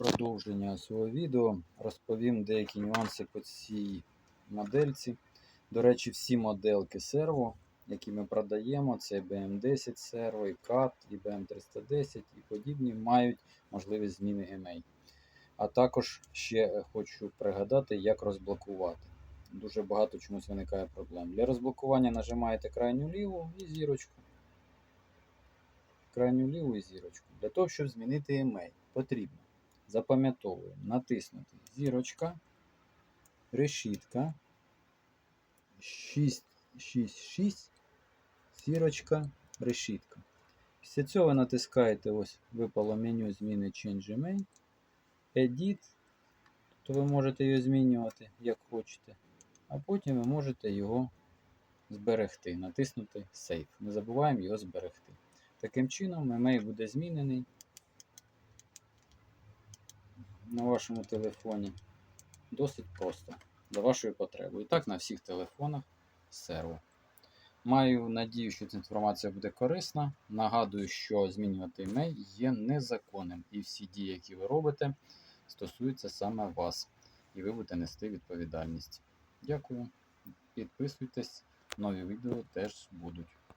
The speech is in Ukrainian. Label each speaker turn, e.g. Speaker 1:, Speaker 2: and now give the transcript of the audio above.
Speaker 1: продовження свого відео розповім деякі нюанси по цій модельці. До речі, всі моделки серво, які ми продаємо, це BM10 серво, і CAT, і BM310 і подібні, мають можливість зміни EMA. А також ще хочу пригадати, як розблокувати. Дуже багато чомусь виникає проблем. Для розблокування нажимаєте крайню ліву і зірочку. Крайню ліву і зірочку. Для того, щоб змінити емей, потрібно запам'ятовуємо, натиснути зірочка, решітка, 6, 6, 6, зірочка, решітка. Після цього натискаєте ось випало меню зміни Change Email, Edit, то ви можете його змінювати, як хочете. А потім ви можете його зберегти, натиснути Save. Не забуваємо його зберегти. Таким чином, емей буде змінений на вашому телефоні. Досить просто за вашою потребою. І так на всіх телефонах серво. Маю надію, що ця інформація буде корисна. Нагадую, що змінювати імей є незаконним, і всі дії, які ви робите, стосуються саме вас, і ви будете нести відповідальність. Дякую. Підписуйтесь, нові відео теж будуть.